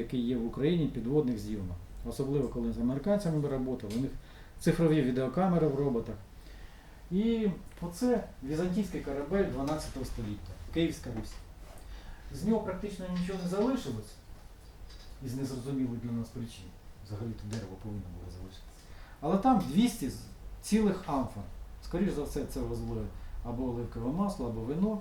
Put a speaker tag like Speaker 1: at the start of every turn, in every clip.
Speaker 1: який є в Україні підводних зйомок. Особливо коли з американцями ми працювали, у них цифрові відеокамери в роботах. І оце візантійський корабель 12 століття, Київська Русь. З нього практично нічого не залишилось із незрозумілих для нас причин. Взагалі то дерево повинно було залишитися. Але там 200 цілих амфор. Скоріше за все, це везли або оливкове масло, або вино.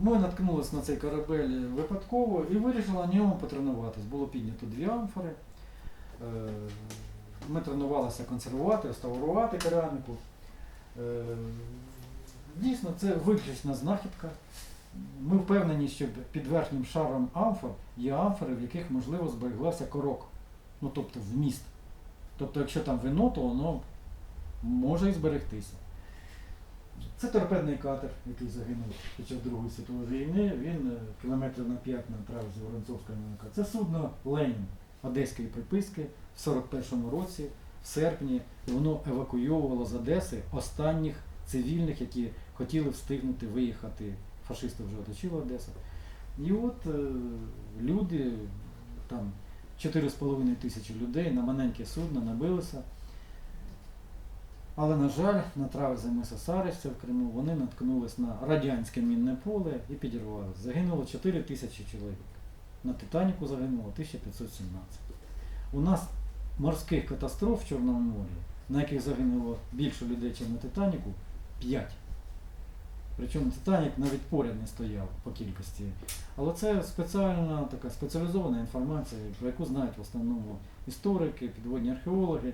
Speaker 1: Ми наткнулися на цей корабель випадково і вирішили на ньому потренуватись. Було піднято дві амфори. Е, Ми тренувалися консервувати, реставрувати кераміку. Е, Дійсно, це виключна знахідка. Ми впевнені, що під верхнім шаром амфор є амфори, в яких можливо збереглася корок. Ну тобто вміст. Тобто, якщо там вино, то воно може і зберегтися. Це торпедний катер, який загинув під час Другої світової війни. Він е, кілометрів на 5 на траверсі Воронцовського МНК. Це судно Ленін одеської приписки в 41-му році, в серпні, і воно евакуйовувало з Одеси останніх цивільних, які хотіли встигнути виїхати. Фашисти вже оточили Одесу. І от е, люди, там 4,5 тисячі людей на маленьке судно набилися. Але, на жаль, на траверзі Миса Сарища в Криму вони наткнулись на радянське мінне поле і підірвалися. Загинуло 4 тисячі чоловік. На Титаніку загинуло 1517. У нас морських катастроф в Чорному морі, на яких загинуло більше людей, ніж на Титаніку, 5. Причому Титанік навіть поряд не стояв по кількості. Але це спеціальна така спеціалізована інформація, про яку знають в основному історики, підводні археологи.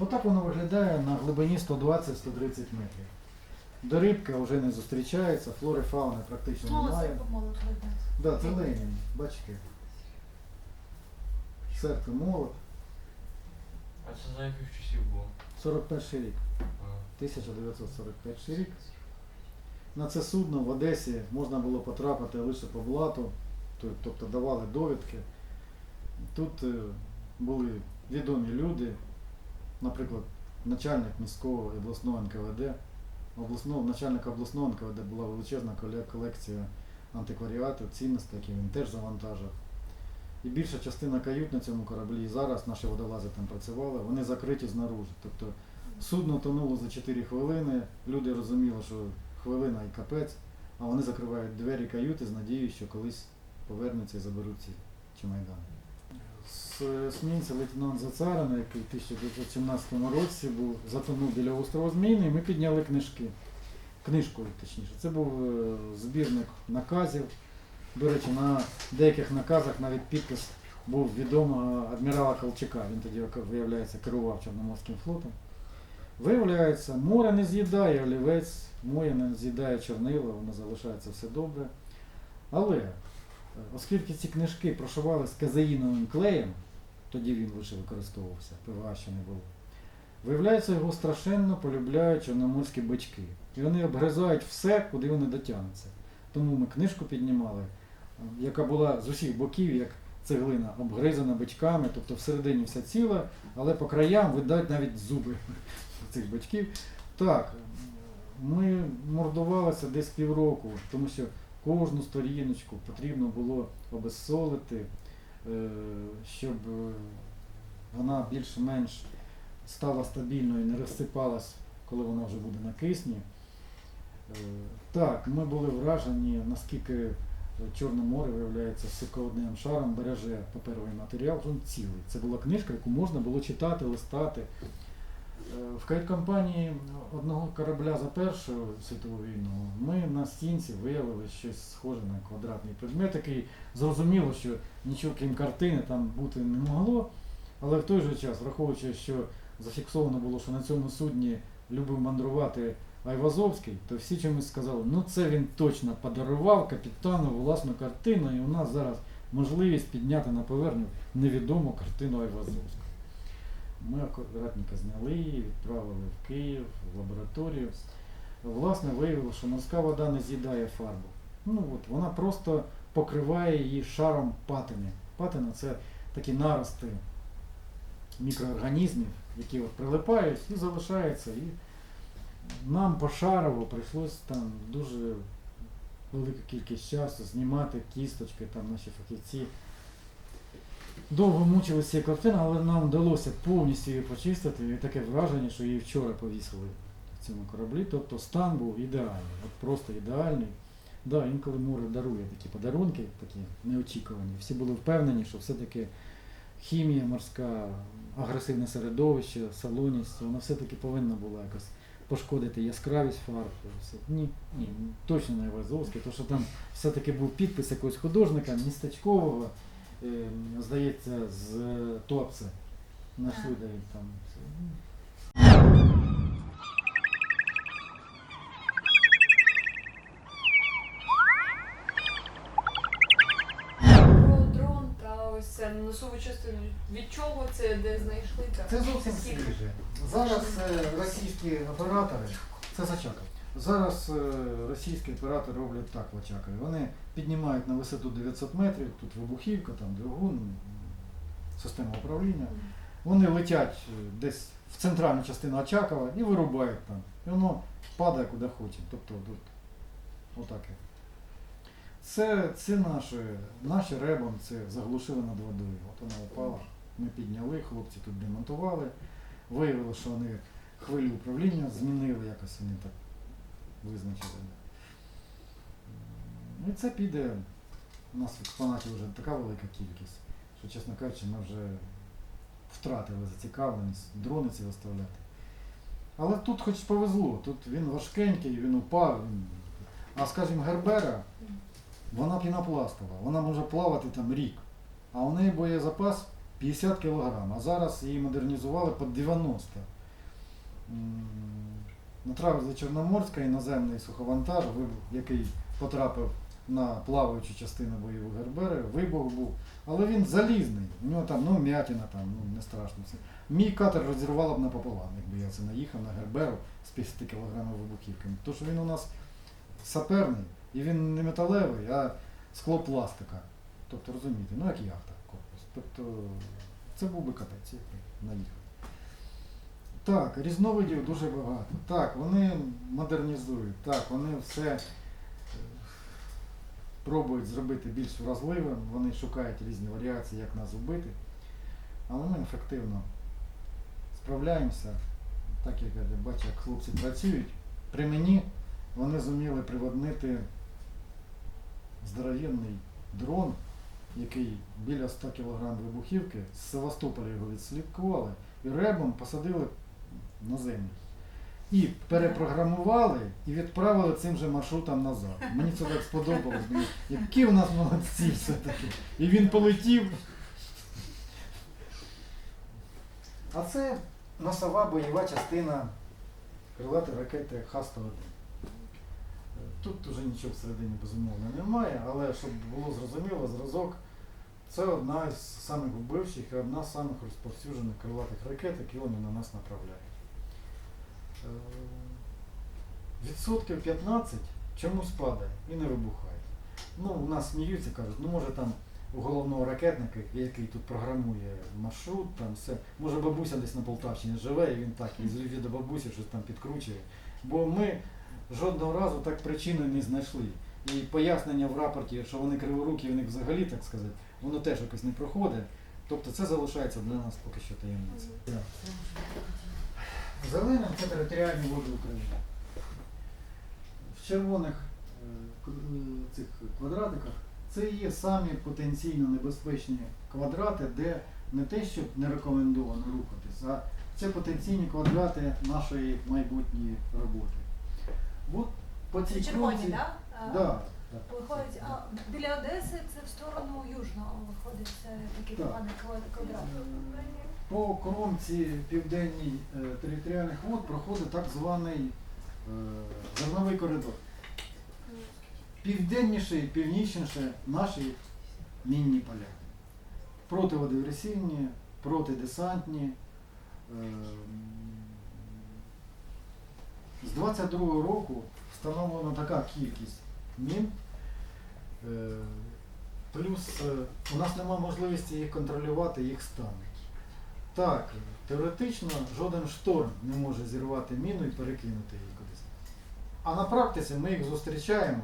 Speaker 1: Отак воно виглядає на глибині 120-130 метрів. До рибки вже не зустрічається, флори фауни практично немає. Да, це Ленін, бачите. Серце молот.
Speaker 2: А це за яких часів було?
Speaker 1: 41 рік. 1941 рік. На це судно в Одесі можна було потрапити лише по блату, тобто давали довідки. Тут е, були відомі люди, наприклад, начальник міського і обласного НКВД. Обласного, начальник обласного НКВД була величезна колекція антикваріату, цінностей, які він теж завантажив. І більша частина кают на цьому кораблі і зараз наші водолази там працювали, вони закриті знаружи. Тобто Судно тонуло за 4 хвилини. Люди розуміли, що хвилина і капець, а вони закривають двері каюти з надією, що колись повернуться і заберуть ці чемайдани. З есмінця лейтенант Зацарина, який в 1917 році був затонув біля острова Зміїний, ми підняли книжки. Книжку, точніше. Це був е, збірник наказів. До речі, на деяких наказах навіть підпис був відомого адмірала Колчака. Він тоді, виявляється, керував Чорноморським флотом. Виявляється, море не з'їдає олівець, море не з'їдає чорнило, воно залишається все добре. Але е, оскільки ці книжки прошивали з казеїновим клеєм, тоді він лише використовувався, ПВА ще не було. Виявляється, його страшенно полюбляють чорноморські бички. І вони обгризають все, куди вони дотягнуться. Тому ми книжку піднімали, е, яка була з усіх боків, як цеглина, обгризана бичками, тобто всередині все ціле, але по краям видать навіть зуби цих батьків. Так, ми мордувалися десь півроку, тому що кожну сторіночку потрібно було обезсолити, щоб е, вона більш-менш стала стабільною, не розсипалась, коли вона вже буде на кисні. Е, Так, ми були вражені, наскільки Чорне море, виявляється, з шаром береже паперовий матеріал, він цілий. Це була книжка, яку можна було читати, листати. Е, В кают-компанії одного корабля за Першу світову війну ми на стінці виявили щось схоже на квадратний предмет, який зрозуміло, що нічого крім картини там бути не могло. Але в той же час, враховуючи, що зафіксовано було, що на цьому судні любив мандрувати Айвазовський, то всі чомусь сказали, ну це він точно подарував капітану власну картину, і у нас зараз можливість підняти на поверхню невідому картину Айвазовського. Ми акуратненько зняли відправили в Київ, в лабораторію. Власне, виявилося, що морська вода не з'їдає фарбу. Ну от вона просто покриває її шаром патини. Патина це такі нарости мікроорганізмів, які от прилипають і залишаються. І нам пошарово прийшлось там дуже велика кількість часу знімати кісточки, там наші фахівці. Довго мучилися цією картиною, але нам вдалося повністю її почистити. І таке враження, що її вчора повісили в цьому кораблі. Тобто стан був ідеальний, от просто ідеальний. Да, інколи море дарує такі подарунки, такі неочікувані. Всі були впевнені, що все-таки хімія морська, агресивне середовище, салонність, вона все-таки повинна була якось пошкодити яскравість фарб. Ні, ні, точно не Айвазовський, тому що там все-таки був підпис якогось художника містечкового, здається, з Туапсе. Нашли він там.
Speaker 3: Це носову частину. Від чого це, де знайшли так?
Speaker 1: Це зовсім свіже. Зараз е, російські оператори, це Зачаков. Зараз е, російські оператори роблять так в Очакові. Вони піднімають на висоту 900 метрів, тут вибухівка, там двигун, система управління. Вони летять е, десь в центральну частину Очакова і вирубають там. І воно падає куди хоче. Тобто тут отаке. Це, це наші, наші ребом це заглушили над водою. От вона упала. Ми підняли, хлопці тут демонтували. Виявили, що вони хвилю управління змінили, якось вони так визначили. І це піде. У нас експонатів вже така велика кількість, що, чесно кажучи, ми вже втратили зацікавленість дрони ці виставляти. Але тут хоч повезло, тут він важкенький, він упав. Він... А скажімо, Гербера, вона пінопластова, вона може плавати там рік. А у неї боєзапас 50 кг, а зараз її модернізували під 90. На траві Чорноморська іноземний суховантаж, який потрапив на плаваючу частину бойових Гербери, вибух був. Але він залізний. У нього там ну, м'ятина, там, ну, не страшно все. Мій катер розірвало б напополам, якби я це наїхав на Герберу з 50 кг вибухівками. Тому що він у нас саперний, і він не металевий, а скло пластика. Тобто розумієте, ну як яхта корпус. Тобто це був би капець, якби наїхав. Так, різновидів дуже багато. Так, вони модернізують, так, вони все е, пробують зробити більш вразливим, вони шукають різні варіації, як нас вбити. Але ми ефективно справляємося, так як я бачу, як хлопці працюють. При мені вони зуміли приводнити здоровенний дрон, який біля 100 кг вибухівки, з Севастополя його відслідкували і ребом посадили на землю. І перепрограмували і відправили цим же маршрутом назад. Мені це так сподобалось. Думаю, які у нас молодці все-таки. І він полетів. А це носова бойова частина крилатої ракети Х-101. Тут вже нічого всередині безумовно немає, але щоб було зрозуміло, зразок це одна з самих вбивчих і одна з самих розповсюджених крилатих ракет, які вони на нас направляють. Е, Відсотків 15 чомусь падає і не вибухає. Ну, у нас сміються, кажуть, ну може там у головного ракетника, який тут програмує маршрут, там все. Може бабуся десь на Полтавщині живе, і він так із любві до бабусі щось там підкручує. Бо ми жодного разу так причини не знайшли. І пояснення в рапорті, що вони криворукі, у них взагалі, так сказати, воно теж якось не проходить. Тобто це залишається для нас поки що таємницею. Зеленим це територіальні води України. В червоних е, цих квадратиках це є самі потенційно небезпечні квадрати, де не те, щоб не рекомендовано рухатись, а це потенційні квадрати нашої майбутньої роботи. От по цій
Speaker 4: Червоні, так?
Speaker 1: Да, да.
Speaker 4: Виходить, а біля Одеси це в сторону Южного виходить це такий
Speaker 1: Так.
Speaker 4: поганий квадрат.
Speaker 1: По кромці південній е, територіальних вод проходить так званий е, зерновий коридор. Південніше і північніше наші мінні поля. Противодиверсійні, протидесантні. Е, З 22-го року встановлена така кількість мін. Е, Плюс е, у нас немає можливості їх контролювати, їх стан. Так, теоретично жоден шторм не може зірвати міну і перекинути її кудись. А на практиці ми їх зустрічаємо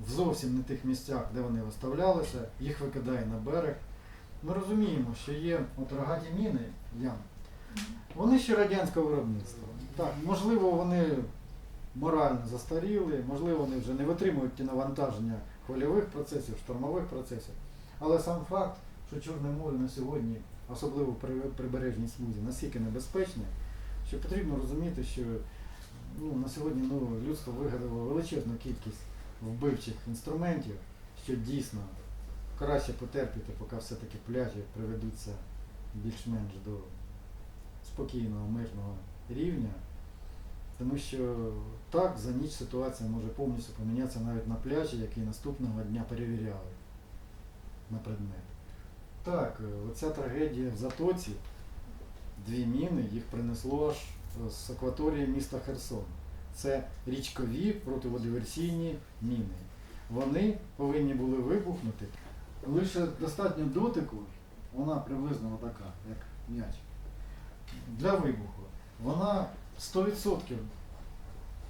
Speaker 1: в зовсім не тих місцях, де вони виставлялися, їх викидає на берег. Ми розуміємо, що є от рогаті міни, Ян, вони ще радянського виробництва. Так, можливо, вони морально застаріли, можливо, вони вже не витримують ті навантаження хвильових процесів, штормових процесів. Але сам факт, що Чорне море на сьогодні, особливо при прибережній смузі, настільки небезпечне, що потрібно розуміти, що ну, на сьогодні ну, людство вигадало величезну кількість вбивчих інструментів, що дійсно краще потерпіти, поки все-таки пляжі приведуться більш-менш до спокійного, мирного рівня. Тому що так за ніч ситуація може повністю помінятися навіть на пляжі, який наступного дня перевіряли на предмет. Так, е, оця трагедія в Затоці, дві міни, їх принесло аж е, з акваторії міста Херсон. Це річкові противодиверсійні міни. Вони повинні були вибухнути. Лише достатньо дотику, вона приблизно отака, як м'яч. Для вибуху. Вона 100%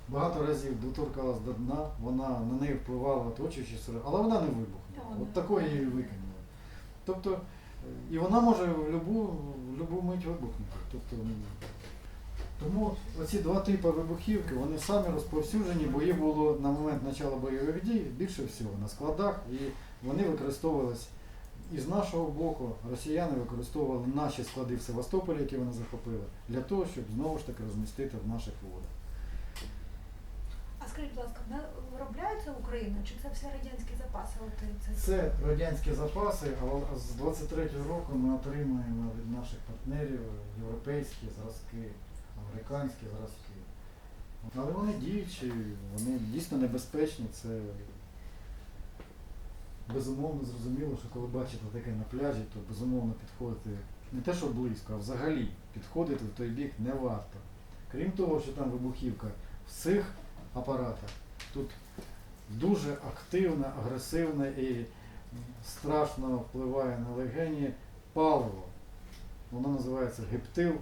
Speaker 1: багато разів доторкалась до дна, вона на неї впливала оточуючі серед, але вона не вибухнула. От такої її викинули. Тобто, і вона може в любу, в любу мить вибухнути. Тобто, ну, тому оці два типи вибухівки, вони самі розповсюджені, бо їх було на момент початку бойових дій більше всього на складах, і вони використовувались і з нашого боку, росіяни використовували наші склади в Севастополі, які вони захопили, для того, щоб знову ж таки розмістити в наших водах.
Speaker 4: А скажіть, будь ласка, вона виробляється Україна, чи це все радянські запаси? От це,
Speaker 1: Це радянські запаси, а з 23-го року ми отримуємо від наших партнерів європейські зразки, американські зразки. Але вони діючі, вони дійсно небезпечні. Це безумовно зрозуміло, що коли бачите таке на пляжі, то безумовно підходити не те, що близько, а взагалі підходити в той бік не варто. Крім того, що там вибухівка в цих апаратах, тут дуже активне, агресивне і страшно впливає на легені паливо. Воно називається гептил.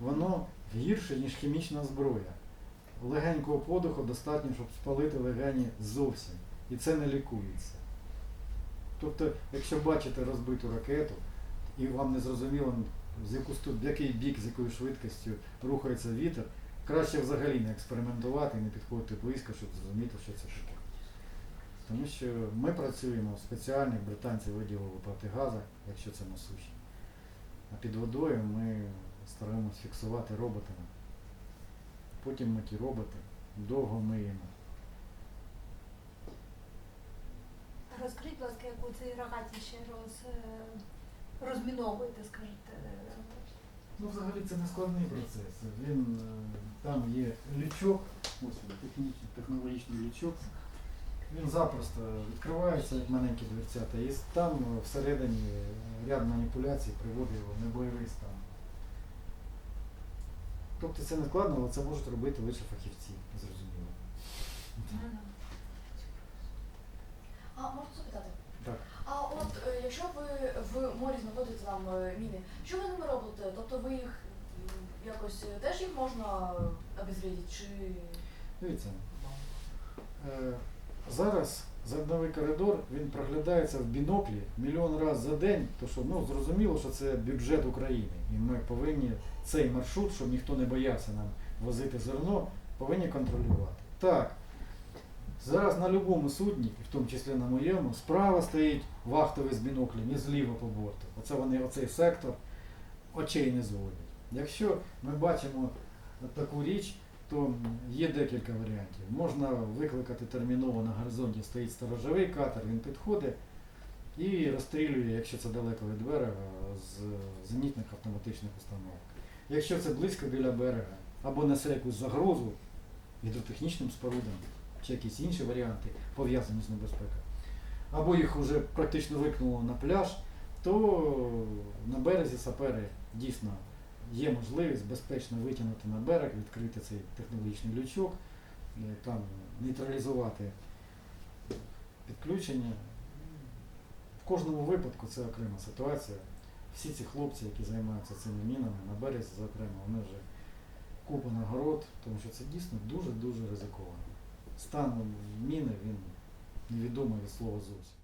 Speaker 1: Воно гірше, ніж хімічна зброя. Легенького подиху достатньо, щоб спалити легені зовсім. І це не лікується. Тобто, якщо бачите розбиту ракету, і вам не зрозуміло, з яку, в який бік, з якою швидкістю рухається вітер, краще взагалі не експериментувати і не підходити близько, щоб зрозуміти, що це таке. Тому що ми працюємо в спеціальних британців виділили протигазах, якщо це на суші. А під водою ми стараємось фіксувати роботами. Потім ми ті роботи довго миємо.
Speaker 4: Розкажіть, будь ласка, як ви ці рогаті ще роз, е, розміновуєте, скажете.
Speaker 1: Ну, взагалі це не складний процес. Він, е, там є лючок, ось технічний, технологічний лючок. Він запросто відкривається, як маленькі дверцята, і там всередині ряд маніпуляцій приводить його в небойовий стан. Тобто це не складно, але це можуть робити лише фахівці, зрозуміло.
Speaker 5: А можна запитати?
Speaker 1: Так.
Speaker 5: А от е, якщо ви в морі знаходите там е, міни, що ви ними робите? Тобто ви їх м, якось е, теж їх можна обезвредити? Чи
Speaker 1: Дивіться, е, зараз зерновий коридор він проглядається в біноклі мільйон разів за день, то що ну, зрозуміло, що це бюджет України. І ми повинні цей маршрут, щоб ніхто не боявся нам возити зерно, повинні контролювати. Так, зараз на будь-якому судні, і в тому числі на моєму, справа стоїть вахтовий з біноклем і зліва по борту. Оце вони, оцей сектор очей не зводять. Якщо ми бачимо таку річ, то є декілька варіантів. Можна викликати терміново на горизонті, стоїть сторожовий катер, він підходить і розстрілює, якщо це далеко від берега, з зенітних автоматичних установок. Якщо це близько біля берега, або несе якусь загрозу гідротехнічним спорудам, чи якісь інші варіанти, пов'язані з небезпекою, або їх вже практично викинуло на пляж, то на березі сапери дійсно є можливість безпечно витягнути на берег, відкрити цей технологічний лючок, е, там нейтралізувати підключення. В кожному випадку це окрема ситуація. Всі ці хлопці, які займаються цими мінами на березі, зокрема, вони вже купа нагород, тому що це дійсно дуже-дуже ризиковано. Стан міни він невідомий від слова зовсім.